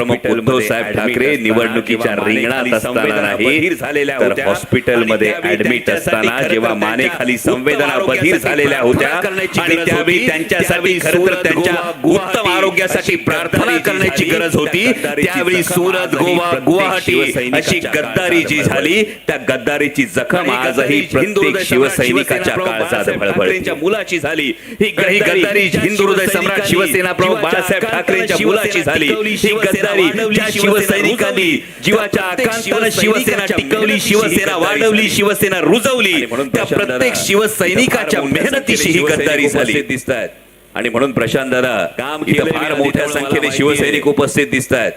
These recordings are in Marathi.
प्रमुख उद्धव साहेब ठाकरे निवडणुकीच्या रिंगणात असताना नाही तर आणि त्यावेळी ऍडमिट असताना जेव्हा मानेखाली संवेदना बधीर झालेल्या होत्या आणि त्यावेळी. त्यांच्यासाठी खरं तर त्यांच्या उत्तम आरोग्यासाठी प्रार्थना गद्दारी जी करण्याची झाली, गरज होती. त्या गद्दारीची त्यावेळी जखम सुरत आजही गोवा गुवाहाटी अशी गद्दारी जी झाली त्या गद्दारीची जखम आजही प्रत्येक शिवसैनिकाच्या काळजात ठाकरेंच्या मुलाची झाली. ही ही गद्दारी हिंदू हृदय सम्राट शिवसेना प्रमुख बाळासाहेब ठाकरेंच्या मुलाची झाली ही गद्दारी ज्या शिवसैनिकांनी जीवाच्या आकांतानं शिवसेना टिकवली शिवसेना वाढवली शिवसेना रुजवली. आणि म्हणून त्या प्रत्येक शिवसैनिकाच्या मेहनतीशी ही गद्दारी झाली. दिसत आहेत आणि म्हणून प्रशांत दादा काम फार मोठ्या संख्येने शिवसैनिक. उपस्थित दिसत आहेत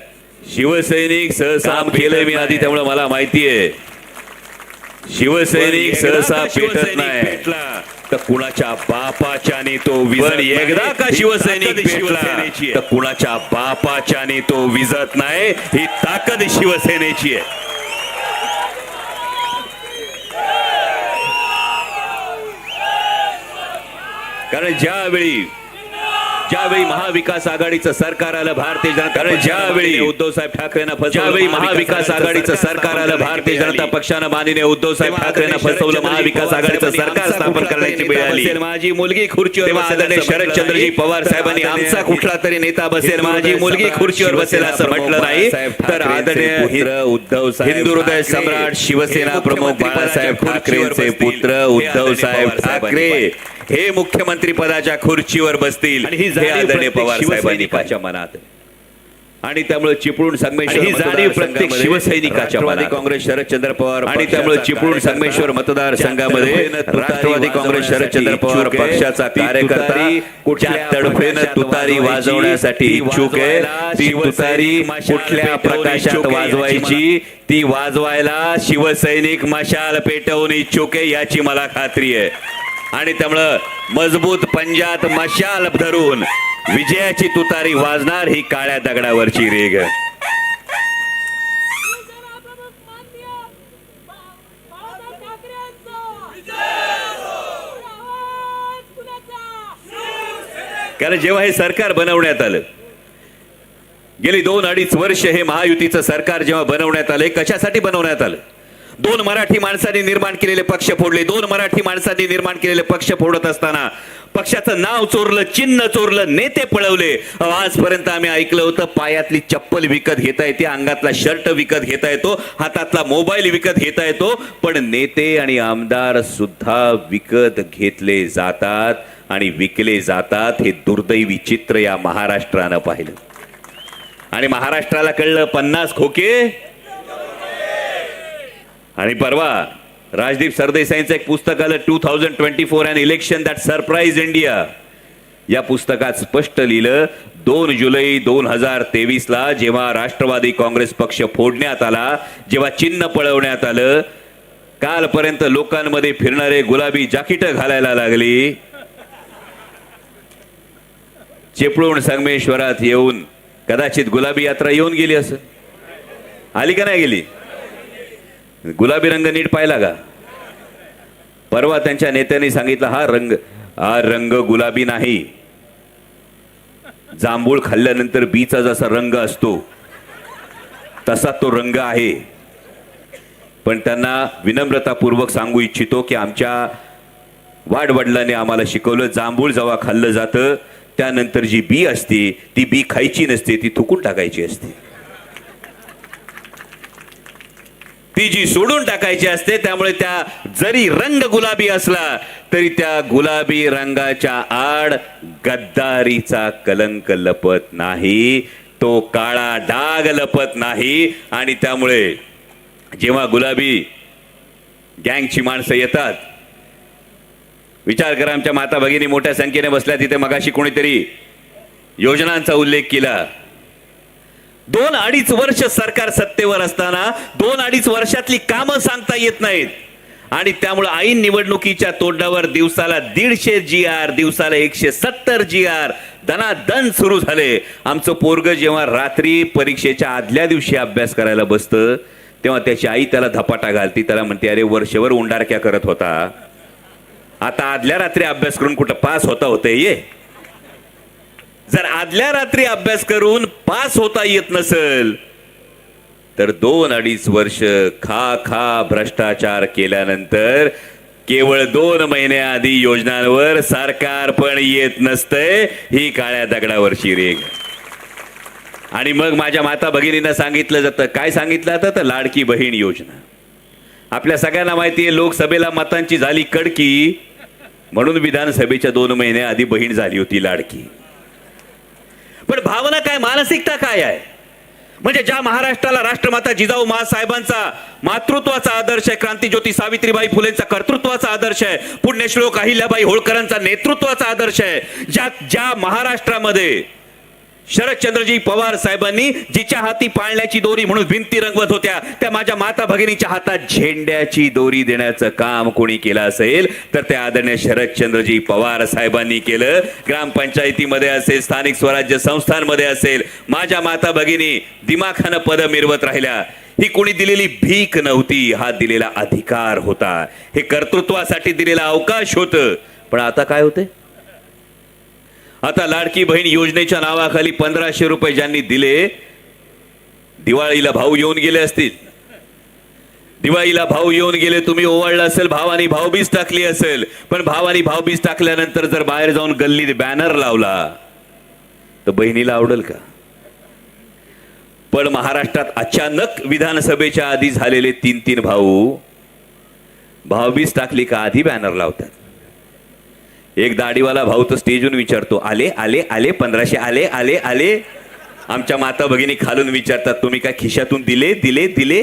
शिवसैनिक सहसा केलंय मी आधी. त्यामुळे मला माहितीये शिवसैनिक सहसा पेटत नाही? तर कुणाच्या बापाच्याने तो विजत एकदा. का शिवसैनिक शिवसेनेची. तर कुणाच्या बापाच्याने तो विजत नाही ही ताकद शिवसेनेची आहे कारण ज्यावेळी ज्यावेळी महाविकास आघाडीचं सरकार आलं भारतीय जनता ज्यावेळी उद्धव साहेब ठाकरेंना फसवलं, ज्यावेळी महाविकास आघाडीचं सरकार आलं भारतीय जनता पक्षानं माननीय उद्धव साहेब ठाकरेंना फसवलं महाविकास आघाडीचं सरकार स्थापन करण्याची वेळ आली. माझी मुलगी खुर्चीवर आदरणीय शरदचंद्रजी. पवार साहेबांनी आमचा कुठला तरी नेता बसेल माझी मुलगी खुर्चीवर बसेल असं म्हटलं नाही. तर आदरणीय उद्धव साहेब हिंदू हृदय सम्राट शिवसेना प्रमुख बाळासाहेब ठाकरेंचे पुत्र उद्धव साहेब ठाकरे. हे मुख्यमंत्री पदाच्या खुर्चीवर बसतील आणि ही आदरणीय पवार पाहिजे. मनात. आणि त्यामुळे चिपळूण संगमेश्वर ही जाणीव प्रत्येक शिवसैनिकाच्या मनात. काँग्रेस शरदचंद्र पवार आणि त्यामुळे चिपळूण संगमेश्वर तडफेनं तुतारी राष्ट्रवादी काँग्रेस शरदचंद्र पवार पक्षाचा कार्यकर्ता कुठल्या तडफेनं तुतारी वाजवण्यासाठी इच्छुक आहे ती तुतारी कुठल्या प्रकाशात वाजवायची ती वाजवायला शिवसैनिक मशाल पेटवून इच्छुक आहे याची मला खात्री आहे आणि त्यामुळं मजबूत पंजात मशाल धरून विजयाची तुतारी वाजणार ही काळ्या दगडावरची रेग. कारण जेव्हा हे सरकार बनवण्यात आलं गेली दोन अडीच वर्ष हे महायुतीचं सरकार जेव्हा बनवण्यात आलं कशासाठी बनवण्यात आलं? दोन मराठी माणसांनी निर्माण केलेले पक्ष फोडले. दोन मराठी माणसांनी निर्माण केलेले पक्ष फोडत असताना पक्षाचं नाव चोरलं चिन्ह चोरलं नेते पळवले. आजपर्यंत आम्ही ऐकलं होतं पायातली चप्पल विकत घेता येते अंगातला शर्ट विकत घेता येतो हातातला मोबाईल विकत घेता येतो पण नेते आणि आमदार सुद्धा विकत घेतले जातात आणि विकले जातात हे दुर्दैवी चित्र या महाराष्ट्रानं पाहिलं. आणि महाराष्ट्राला कळलं पन्नास खोके आणि परवा राजदीप सरदेसाईंचं एक पुस्तक आलं two thousand twenty four and election that surprise India या पुस्तकात स्पष्ट लिहिलं दोन जुलै दोन हजार तेवीस ला जेव्हा राष्ट्रवादी काँग्रेस पक्ष फोडण्यात आला जेव्हा चिन्ह पळवण्यात आलं कालपर्यंत लोकांमध्ये फिरणारे गुलाबी जाकीट घालायला लागली. चिपळूण संगमेश्वरात येऊन कदाचित गुलाबी यात्रा येऊन गेली असं. आली का नाही गेली? गुलाबी रंग नीट पाहिला का? परवा त्यांच्या नेत्यांनी सांगितलं हा रंग हा रंग गुलाबी नाही. जांभूळ खाल्ल्यानंतर बीचा जसा रंग असतो तसा तो रंग आहे. पण त्यांना विनम्रतापूर्वक सांगू इच्छितो की आमच्या वाडवडिलांनी आम्हाला शिकवलं जांभूळ जेव्हा खाल्लं जातं त्यानंतर जी बी असते ती बी खायची नसते ती थुकून टाकायची असते. ती जी सोडून टाकायची असते त्यामुळे त्या जरी रंग गुलाबी असला तरी त्या गुलाबी रंगाच्या आड गद्दारीचा कलंक लपत नाही. तो काळा डाग लपत नाही. आणि त्यामुळे जेव्हा गुलाबी गँगची माणसं येतात विचार करा आमच्या माता भगिनी मोठ्या संख्येने बसल्या तिथे मगाशी कोणीतरी योजनांचा उल्लेख केला. दोन अडीच वर्ष सरकार सत्तेवर असताना दोन अडीच वर्षातली कामं सांगता येत नाहीत. आणि त्यामुळे ऐन निवडणुकीच्या तोंडावर दिवसाला दीडशे जी आर दिवसाला एकशे सत्तर जी आर दनादन सुरू झाले. आमचं पोरग जेव्हा रात्री परीक्षेच्या आदल्या दिवशी अभ्यास करायला बसतं तेव्हा त्याची आई त्याला धपाटा घालती त्याला म्हणते अरे वर्षभर उंडारक्या करत होता. आता आदल्या रात्री अभ्यास करून कुठं पास होता होते ये. जर आदल्या रात्री अभ्यास करून पास होता येत नसेल तर दोन अडीच वर्ष खा खा भ्रष्टाचार केल्यानंतर केवळ दोन महिन्याआधी योजनांवर सरकार पण येत नसतंय ही काळ्या दगडावरची रेग आणि मग माझ्या माता भगिनींना सांगितलं जातं. काय सांगितलं जातं तर लाडकी बहीण योजना. आपल्या सगळ्यांना माहिती आहे लोकसभेला मतांची झाली कडकी म्हणून विधानसभेच्या दोन महिन्याआधी बहीण झाली होती लाडकी. पण भावना काय मानसिकता काय आहे? म्हणजे ज्या महाराष्ट्राला राष्ट्रमाता जिजाऊ महासाहेबांचा मातृत्वाचा आदर्श आहे क्रांतीज्योती सावित्रीबाई फुलेंचा कर्तृत्वाचा आदर्श आहे पुण्यश्लोक अहिल्याबाई होळकरांचा नेतृत्वाचा आदर्श आहे ज्या ज्या महाराष्ट्रामध्ये शरदचंद्रजी पवार साहेबांनी जिच्या हाती पाळण्याची दोरी म्हणून भिंती रंगवत होत्या त्या माझ्या माता भगिनीच्या हातात झेंड्याची दोरी देण्याचं काम कोणी केलं असेल तर त्या आदरणीय शरदचंद्रजी पवार साहेबांनी केलं. ग्रामपंचायतीमध्ये असेल स्थानिक स्वराज्य संस्थांमध्ये असेल माझ्या माता भगिनी दिमाखानं पद मिरवत राहिल्या. ही कोणी दिलेली भीक नव्हती हा दिलेला अधिकार होता. हे कर्तृत्वासाठी दिलेला अवकाश होतं. पण आता काय होते आता लाडकी बहीण योजनेच्या नावाखाली पंधराशे रुपये ज्यांनी दिले दिवाळीला भाऊ येऊन गेले असतील. दिवाळीला भाऊ येऊन गेले तुम्ही ओवाळला असेल भावानी भाऊबीज टाकली असेल. पण भावानी भाऊबीज टाकल्यानंतर जर बाहेर जाऊन गल्लीत बॅनर लावला तर बहिणीला आवडेल का? पण महाराष्ट्रात अचानक विधानसभेच्या आधी झालेले तीन तीन भाऊ भाऊबीज टाकली का आधी बॅनर लावतात? एक दाढीवाला भाऊ तो स्टेजहून विचारतो आले आले आले पंधराशे आले आले आले? आमच्या माता भगिनी खालून विचारतात तुम्ही काय खिशातून दिले दिले दिले?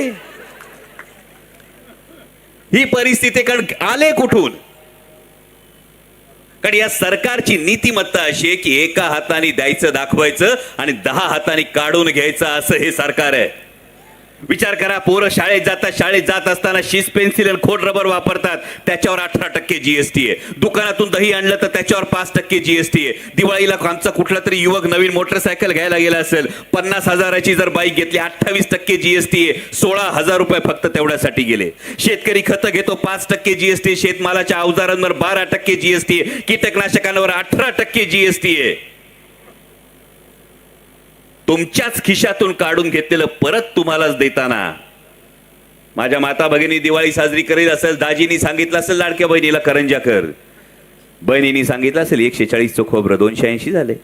ही परिस्थिती कारण आले कुठून? कारण या सरकारची नीतिमत्ता अशी आहे की एका हाताने द्यायचं दाखवायचं आणि दहा हाताने काढून घ्यायचं असं हे सरकार आहे. विचार करा पोरं शाळेत जातात शाळेत जात असताना शीस पेन्सिल आणि खोड रबर वापरतात त्याच्यावर अठरा टक्के जीएसटी आहे. दुकानातून दही आणलं तर त्याच्यावर पाच टक्के जीएसटी आहे. दिवाळीला आमचा कुठला तरी युवक नवीन मोटरसायकल घ्यायला गेला असेल पन्नास हजाराची जर बाईक घेतली अठ्ठावीस टक्के जीएसटी आहे. सोळा हजार रुपये फक्त तेवढ्यासाठी गेले. शेतकरी खतं घेतो पाच टक्के जीएसटी शेतमालाच्या अवजारांवर बारा टक्के जीएसटी आहे. कीटकनाशकांवर अठरा टक्के जीएसटी आहे. तुमच्याच खिशातून काढून घेतलेलं परत तुम्हालाच देताना. माझ्या माता भगिनी दिवाळी साजरी करीत असेल दाजीनी सांगितलं असेल लाडक्या बहिणीला करंजा कर. बहिणीनी सांगितलं असेल एकशे चाळीसचं खोबरं दोनशे ऐंशी झाले.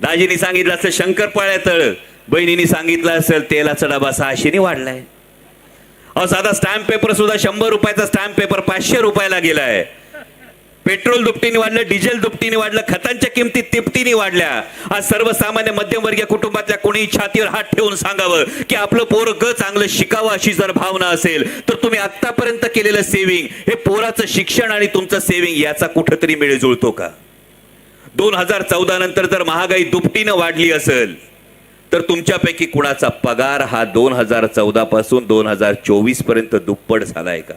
दाजीनी सांगितलं असेल शंकरपाळ्या तळ. बहिणीनी सांगितलं असेल तेलाचा डबा सहाशेने वाढलाय. अहो साधा स्टॅम्प पेपर सुद्धा शंभर रुपयाचा स्टॅम्प पेपर पाचशे रुपयाला गेलाय. पेट्रोल दुपटीने वाढलं डिझेल दुपटीने वाढलं खतांच्या किमती तिपटीने वाढल्या. आज सर्वसामान्य मध्यमवर्गीय कुटुंबातल्या कोणी छातीवर हात ठेवून सांगावं की आपलं पोरग चांगलं शिकावं अशी जर भावना असेल तर तुम्ही आतापर्यंत केलेलं सेव्हिंग हे पोराचं शिक्षण आणि तुमचं सेव्हिंग याचा कुठंतरी मेळ जुळतो का? दोन हजार चौदा नंतर जर महागाई दुपटीनं वाढली असेल तर तुमच्यापैकी कुणाचा पगार हा दोन हजार चौदा पासून दोन हजार चोवीसपर्यंत दुप्पट झालाय का?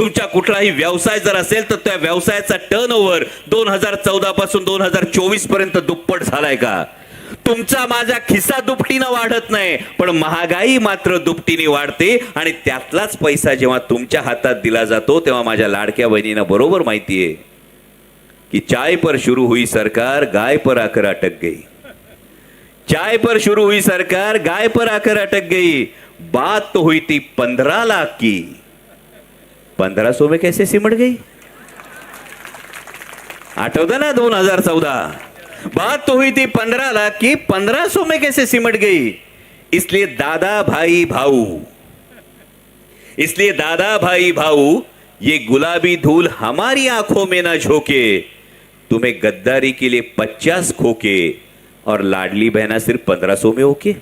तुमच्या कुठलाही व्यवसाय जर असेल तर त्या व्यवसायाचा टर्न ओव्हर दोन हजार चौदा पासून दोन हजार चोवीसपर्यंत दुप्पट झालाय का? तुमचा माझा खिसा दुपटीनं वाढत नाही पण महागाई मात्र दुपटीने वाढते आणि त्यातलाच पैसा जेव्हा तुमच्या हातात दिला जातो तेव्हा माझ्या लाडक्या बहिणीनं बरोबर माहिती आहे कि चाय पर शुरू हुई सरकार गाय पर आकर अटक गई. चाय पर शुरू हुई सरकार गाय पर आकर अटक गई. बात तो हुई थी पंद्रह लाख की. पंद्रह सौ में कैसे सिमट गई? आठवता ना दोन हज़ार चौदह बात तो हुई थी पंद्रह लाख की पंद्रह सौ में कैसे सिमट गई? इसलिए दादा भाई भाऊ। इसलिए दादा भाई भाऊ, ये गुलाबी धूल हमारी आँखों में ना झोंके। तुम्हें गद्दारी के लिए पचास खोके और लाडली बहना सिर्फ़ पंद्रह सौ में ओके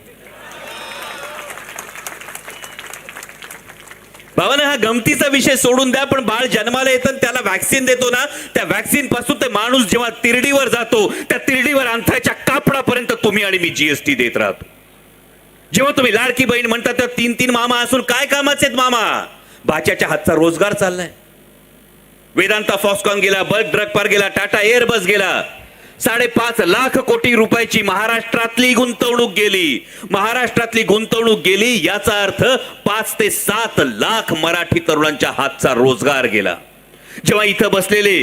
भावाना हा गमतीचा विषय सोडून द्या पण बाळ जन्माला येतं आणि त्याला व्हॅक्सिन देतो ना त्या व्हॅक्सिनपासून ते माणूस जेव्हा तिरडीवर जातो त्या तिरडीवर अंथाच्या कापडापर्यंत तुम्ही आणि मी जीएसटी देत राहतो. जेव्हा तुम्ही लाडकी बहीण म्हणता तेव्हा तीन तीन मामा असून काय कामाचे आहेत मामा? भाच्याच्या हातचा रोजगार चाललाय. वेदांता फॉक्सकॉन गेला बस ड्रग पार गेला टाटा एअरबस गेला. साडेपाच लाख कोटी रुपयाची महाराष्ट्रातली गुंतवणूक गेली. महाराष्ट्रातली गुंतवणूक गेली याचा अर्थ पाच ते सात लाख मराठी तरुणांच्या हातचा रोजगार गेला. जेव्हा इथं बसलेले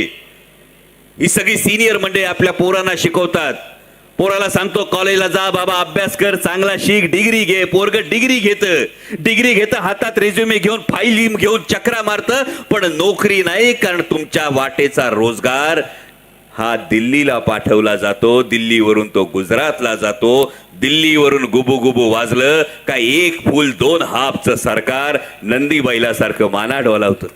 ही सगळी सिनियर मंडळी आपल्या पोरांना शिकवतात. पोराला सांगतो कॉलेजला जा बाबा अभ्यास कर चांगला शिक डिग्री घे पोरग डिग्री घेत. डिग्री घेत हातात रेझ्युमे घेऊन फाईल घेऊन चक्रा मारत पण नोकरी नाही कारण तुमच्या वाटेचा रोजगार हा दिल्लीला पाठवला जातो. दिल्लीवरून तो गुजरातला जातो. दिल्लीवरून गुबू गुबू वाजलं. का एक फुल दोन हाफचं सरकार नंदी बैलासारखं माना डोलावतं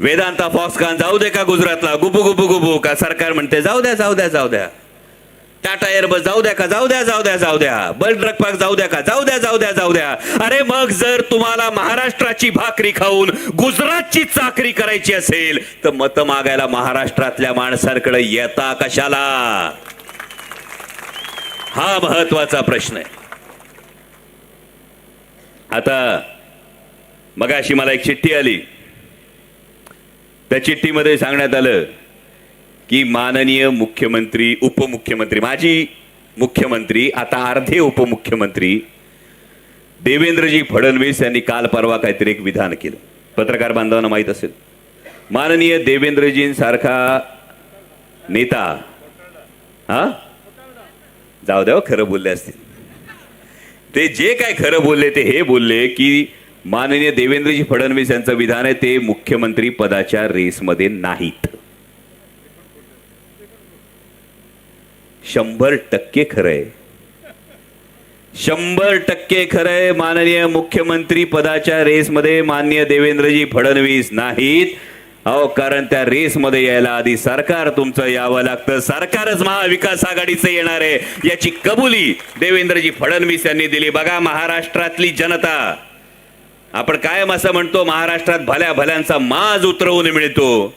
वेदांता फॉक्सकॉन जाऊ दे का गुजरातला? गुबू गुबू गुबू का सरकार म्हणते जाऊ द्या जाऊ द्या जाऊ द्या. टाटा एअरबस जाऊ द्या का? जाऊ द्या जाऊ द्या जाऊ द्या. बल ट्रक पार्क जाऊ द्या का? जाऊ द्या जाऊ द्या जाऊ द्या. अरे मग जर तुम्हाला महाराष्ट्राची भाकरी खाऊन गुजरातची चाकरी करायची असेल तर मत मागायला महाराष्ट्रातल्या माणसांकडे येता कशाला? हा महत्त्वाचा प्रश्न आहे. आता मगाशी मला एक चिठ्ठी आली. त्या चिठ्ठीमध्ये सांगण्यात आलं की माननीय मुख्यमंत्री उपमुख्यमंत्री माजी मुख्यमंत्री आता अर्धे उपमुख्यमंत्री देवेंद्रजी फडणवीस यांनी काल परवा काहीतरी एक विधान केलं. पत्रकार बांधवांना माहीत असेल. माननीय देवेंद्रजींसारखा नेता हा? जाऊ द्या हो, खरं बोलले असतील. ते जे काय खरं बोलले ते हे बोलले की माननीय देवेंद्रजी फडणवीस यांचं विधान आहे ते मुख्यमंत्री पदाच्या रेसमध्ये नाहीत. शंभर टक्के खरंय. शंभर टक्के खरंय. माननीय मुख्यमंत्री पदाच्या रेसमध्ये मान्य देवेंद्रजी फडणवीस नाहीत. अहो कारण त्या रेसमध्ये यायला आधी सरकार तुमचं यावं लागतं. सरकारच महाविकास आघाडीचं येणार आहे. याची कबुली देवेंद्रजी फडणवीस यांनी दिली. बघा महाराष्ट्रातली जनता. आपण कायम असं म्हणतो महाराष्ट्रात भल्या भल्यांचा माज उतरवून मिळतो.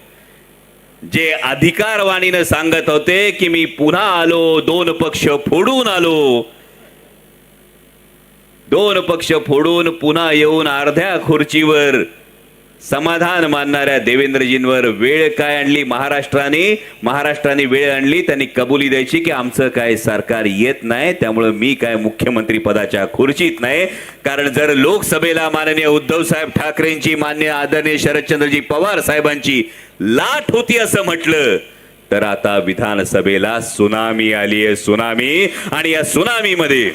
जे अधिकारवाणीनं सांगत होते की मी पुन्हा आलो दोन पक्ष फोडून आलो. दोन पक्ष फोडून पुन्हा येऊन अर्ध्या खुर्चीवर समाधान मानणाऱ्या देवेंद्रजींवर वेळ काय आणली महाराष्ट्राने? महाराष्ट्राने वेळ आणली त्यांनी कबुली द्यायची की आमचं काय सरकार येत नाही त्यामुळं मी काय मुख्यमंत्री पदाच्या खुर्चीत नाही. कारण जर लोकसभेला माननीय उद्धव साहेब ठाकरेंची मान्य आदरणीय शरदचंद्रजी पवार साहेबांची लाट होती असं म्हटलं. तर आता विधानसभेला सुनामी आली आहे सुनामी. आणि या सुनामीमध्ये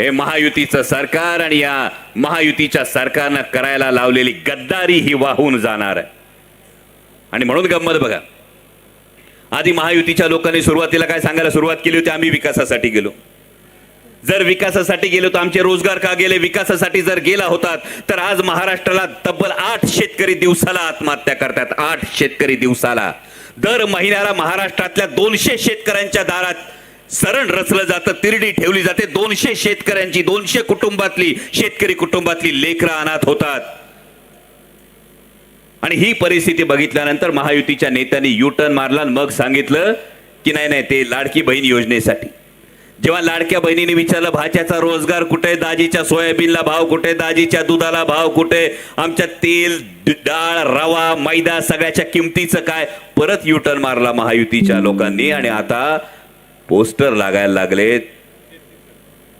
हे महायुतीचं सरकार आणि या महायुतीच्या सरकारनं करायला लावलेली गद्दारी ही वाहून जाणार आहे. आणि म्हणून गंमत बघा. आधी महायुतीच्या लोकांनी सुरुवातीला काय सांगायला सुरुवात केली होती? आम्ही विकासासाठी गेलो. जर विकासासाठी गेलो तर आमचे रोजगार का गेले? विकासासाठी जर गेला होतात तर आज महाराष्ट्राला तब्बल आठ शेतकरी दिवसाला आत्महत्या करतात. आठ शेतकरी दिवसाला. दर महिन्याला महाराष्ट्रातल्या दोनशे शेतकऱ्यांच्या दारात सरण रचलं जातं तिरडी ठेवली जाते. दोनशे शेतकऱ्यांची दोनशे कुटुंबातली शेतकरी कुटुंबातली लेकरं अनाथ होतात. आणि ही परिस्थिती बघितल्यानंतर महायुतीच्या नेत्यांनी युटर्न मारला मग सांगितलं की नाही नाही ते लाडकी बहीण योजनेसाठी. जेव्हा लाडक्या बहिणीने विचारलं भाज्याचा रोजगार कुठे? दाजीच्या सोयाबीनला भाव कुठे? दाजीच्या दुधाला भाव कुठे? आमच्या तेल डाळ रवा मैदा सगळ्याच्या किमतीचं काय? परत युटर्न मारला महायुतीच्या लोकांनी आणि आता पोस्टर लागायला लागलेत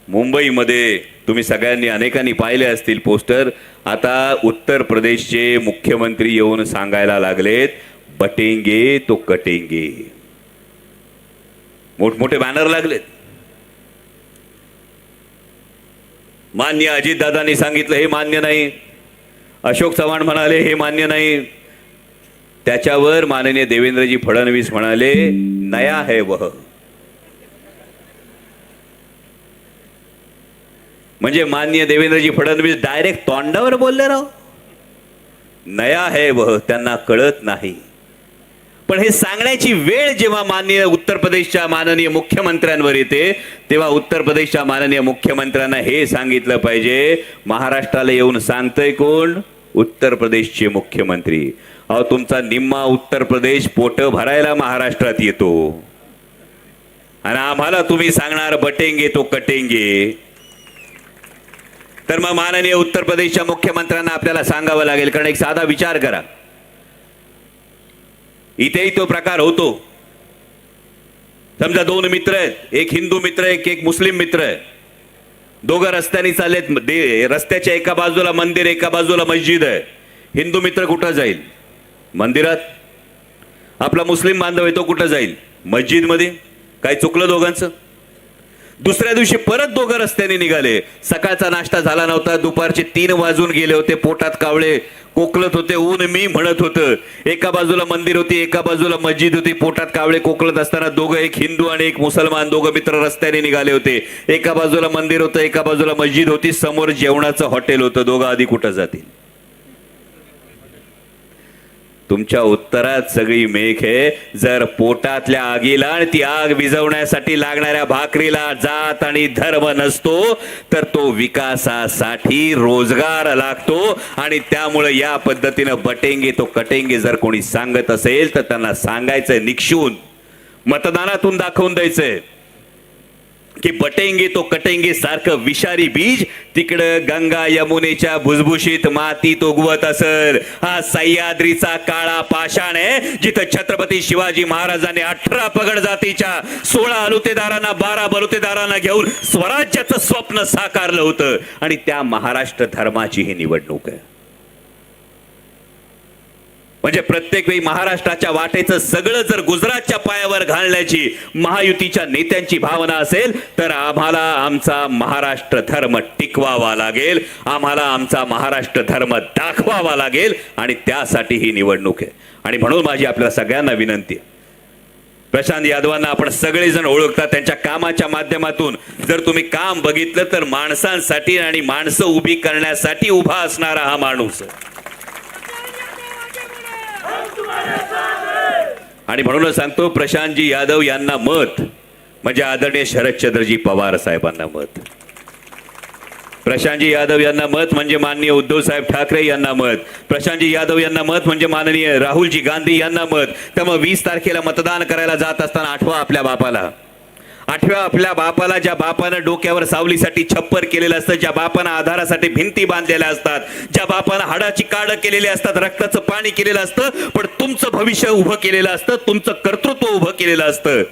मुंबईमध्ये तुम्ही सगळ्यांनी अनेकांनी पाहिले असतील पोस्टर. आता उत्तर प्रदेशचे मुख्यमंत्री येऊन सांगायला लागलेत बटेंगे तो कटेंगे. मोठमोठे बॅनर लागलेत. मान्य अजितदादांनी सांगितलं हे मान्य नाही. अशोक चव्हाण म्हणाले हे मान्य नाही. त्याच्यावर माननीय देवेंद्रजी फडणवीस म्हणाले नया है वह. म्हणजे मान्य देवेंद्रजी फडणवीस डायरेक्ट तोंडावर बोलले राव. नया है वह त्यांना कळत नाही. पण हे सांगण्याची वेळ जेव्हा माननीय उत्तर प्रदेशच्या माननीय मुख्यमंत्र्यांवर येते तेव्हा उत्तर प्रदेशच्या माननीय मुख्यमंत्र्यांना हे सांगितलं पाहिजे महाराष्ट्राला येऊन सांगतय कोण? उत्तर प्रदेशचे मुख्यमंत्री. अहो तुमचा निम्मा उत्तर प्रदेश पोट भरायला महाराष्ट्रात येतो. आणि आम्हाला तुम्ही सांगणार बटेंगे तो कटेंगे. तर मग माननीय उत्तर प्रदेशच्या मुख्यमंत्र्यांना आपल्याला सांगावं लागेल कारण एक साधा विचार करा. इथेही तो प्रकार होतो. समजा दोन मित्र आहेत एक हिंदू मित्र एक एक मुस्लिम मित्र आहे. दोघं रस्त्याने चाललेत दे- रस्त्याच्या एका बाजूला मंदिर एका बाजूला मस्जिद आहे. हिंदू मित्र कुठं जाईल? मंदिरात. आपला मुस्लिम बांधव आहे तो कुठं जाईल? मस्जिदमध्ये. काय चुकलं दोघांचं? दुसऱ्या दिवशी परत दोघं रस्त्याने निघाले. सकाळचा नाश्ता झाला नव्हता दुपारचे तीन वाजून गेले होते पोटात कावळे. कोकलत होते ऊन मी म्हणत होतं. एका बाजूला मंदिर होती एका बाजूला मस्जिद होती. पोटात कावळे कोकलत असताना दोघं एक हिंदू आणि एक मुसलमान दोघं मित्र रस्त्याने निघाले होते. एका बाजूला मंदिर होतं एका बाजूला मस्जिद होती. समोर जेवणाचं हॉटेल होतं. दोघं आधी कुठं जातील? तुमच्या उत्तरात सगळी मेघ आहे जर पोटातल्या आगीला आणि ती आग विझवण्यासाठी लागणाऱ्या भाकरीला जात आणि धर्म नसतो तर तो विकासासाठी रोजगार लागतो आणि त्यामुळे या पद्धतीनं बटेंगे तो कटेंगे जर कोणी सांगत असेल तर त्यांना सांगायचं निक्षून. मतदानातून दाखवून द्यायचंय. की बटेंगे तो कटेंगे सारखं विषारी बीज. तिकडं गंगा यमुनेच्या भुसभुशीत मातीत उगवत असल हा सह्याद्रीचा काळा पाषाण आहे जिथं छत्रपती शिवाजी महाराजांनी अठरा पगड जातीच्या सोळा अलुतेदारांना बारा बलुतेदारांना घेऊन स्वराज्याचं स्वप्न साकारलं होतं. आणि त्या महाराष्ट्र धर्माची ही निवडणूक आहे. म्हणजे प्रत्येक वेळी महाराष्ट्राच्या वाटेचं सगळं जर गुजरातच्या पायावर घालण्याची महायुतीच्या नेत्यांची भावना असेल तर आम्हाला आमचा महाराष्ट्र धर्म टिकवावा लागेल. आम्हाला आमचा महाराष्ट्र धर्म दाखवावा लागेल आणि त्यासाठी ही निवडणूक आहे. आणि म्हणून माझी आपल्या सगळ्यांना विनंती आहे. प्रशांत यादवांना आपण सगळेजण ओळखता त्यांच्या कामाच्या माध्यमातून जर तुम्ही काम बघितलं तर माणसांसाठी आणि माणसं उभी करण्यासाठी उभा असणारा हा माणूस आहे. आणि म्हणूनच सांगतो प्रशांतजी यादव यांना मत म्हणजे आदरणीय शरदचंद्रजी पवार साहेबांना मत. प्रशांतजी यादव यांना मत म्हणजे माननीय उद्धव साहेब ठाकरे यांना मत. प्रशांतजी यादव यांना मत म्हणजे माननीय राहुलजी गांधी यांना मत. त्यामुळे वीस तारखेला मतदान करायला जात असताना आठवा आपल्या बापाला. आठव्या आपल्या बापाला ज्या बापानं डोक्यावर सावलीसाठी छप्पर केलेलं असतं ज्या बापानं आधारासाठी भिंती बांधलेल्या असतात ज्या बापानं हाडाची काड केलेली असतात रक्ताचं पाणी केलेलं असतं पण तुमचं भविष्य उभं केलेलं असतं तुमचं कर्तृत्व उभं केलेलं असतं.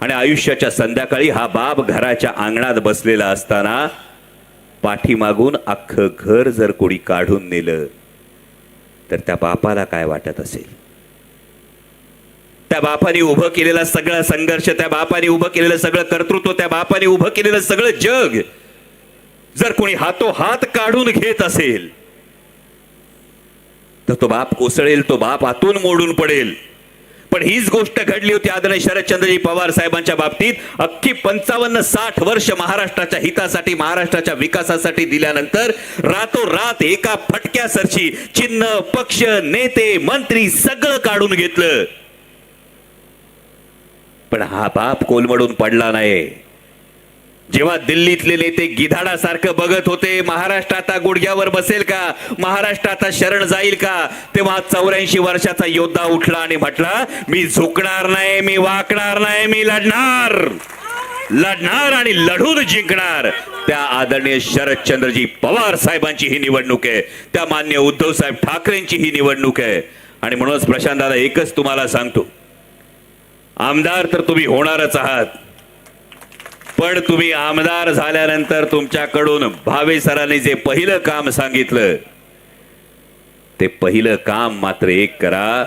आणि आयुष्याच्या संध्याकाळी हा बाप घराच्या अंगणात बसलेला असताना पाठीमागून अख्खं घर जर कोणी काढून नेलं तर त्या बापाला काय वाटत असेल? त्या बापाने उभं केलेला सगळा संघर्ष त्या बापाने उभं केलेलं सगळं कर्तृत्व त्या बापाने उभं केलेलं सगळं जग जर कोणी हातो हात काढून घेत असेल तर तो बाप कोसळेल तो बाप आतून मोडून पडेल. पण हीच गोष्ट घडली होती आदरणीय शरदचंद्रजी पवार साहेबांच्या बाबतीत. अख्खी पंचावन्न साठ वर्ष महाराष्ट्राच्या हितासाठी महाराष्ट्राच्या विकासासाठी दिल्यानंतर रातोरात एका फटक्यासरशी चिन्ह पक्ष नेते मंत्री सगळं काढून घेतलं. पण हा बाप कोलमडून पडला नाही. जेव्हा दिल्लीतले नेते गिधाडासारखं बघत होते महाराष्ट्र आता गुडघ्यावर बसेल का? महाराष्ट्र आता शरण जाईल का? तेव्हा चौऱ्याऐंशी वर्षाचा योद्धा उठला आणि म्हटला मी झुकणार नाही मी वाकणार नाही मी लढणार. लढणार आणि लढून जिंकणार. त्या आदरणीय शरदचंद्रजी पवार साहेबांची ही निवडणूक आहे. त्या मान्य उद्धव साहेब ठाकरेंची ही निवडणूक आहे. आणि म्हणूनच प्रशांत दादा एकच तुम्हाला सांगतो. आमदार तर तुम्ही होणारच आहात. पण तुम्ही आमदार झाल्यानंतर तुमच्याकडून भावे सरांनी जे पहिलं काम सांगितलं ते पहिलं काम मात्र एक करा.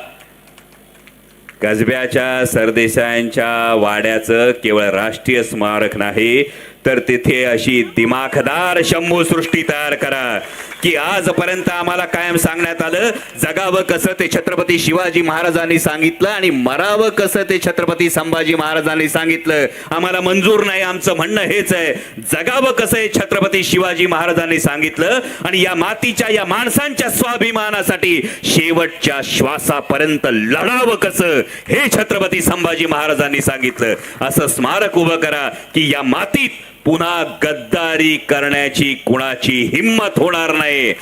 कसब्याच्या सरदेसायांच्या वाड्याचं केवळ राष्ट्रीय स्मारक नाही तर तिथे अशी दिमाखदार शंभू सृष्टी तयार करा. की आजपर्यंत आम्हाला कायम सांगण्यात आलं जगावं कसं ते छत्रपती शिवाजी महाराजांनी सांगितलं आणि मरावं कसं ते छत्रपती संभाजी महाराजांनी सांगितलं. आम्हाला मंजूर नाही आमचं म्हणणं हेच आहे. जगावं कसं हे छत्रपती शिवाजी महाराजांनी सांगितलं आणि या मातीच्या या माणसांच्या स्वाभिमानासाठी शेवटच्या श्वासापर्यंत लढावं कसं हे छत्रपती संभाजी महाराजांनी सांगितलं. असं स्मारक उभं करा की या मातीत पुन्हा गद्दारी करण्याची कुणाची हिंमत होणार नाही.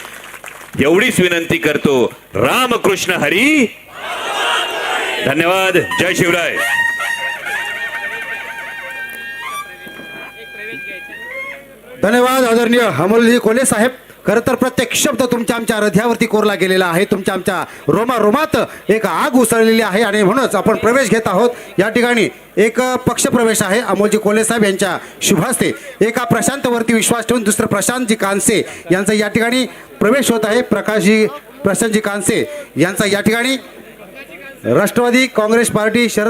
एवढीच विनंती करतो रामकृष्ण हरी. धन्यवाद जय शिवराय. धन्यवाद आदरणीय अमोलजी कोले साहेब. खरं तर प्रत्येक शब्द तुमच्या आमच्या हृदयावरती कोरला गेलेला आहे. तुमच्या आमच्या रोमा रोमात एक आग उसळलेली आहे आणि म्हणूनच आपण प्रवेश घेत आहोत. या ठिकाणी एक पक्षप्रवेश आहे. अमोलजी कोले साहेब यांच्या शुभास्ते. एका प्रशांतवरती विश्वास ठेवून दुसरं प्रशांतजी कानसे यांचा या ठिकाणी प्रवेश होत आहे. प्रकाशजी प्रशांतजी कानसे यांचा या ठिकाणी राष्ट्रवादी काँग्रेस पार्टी शरद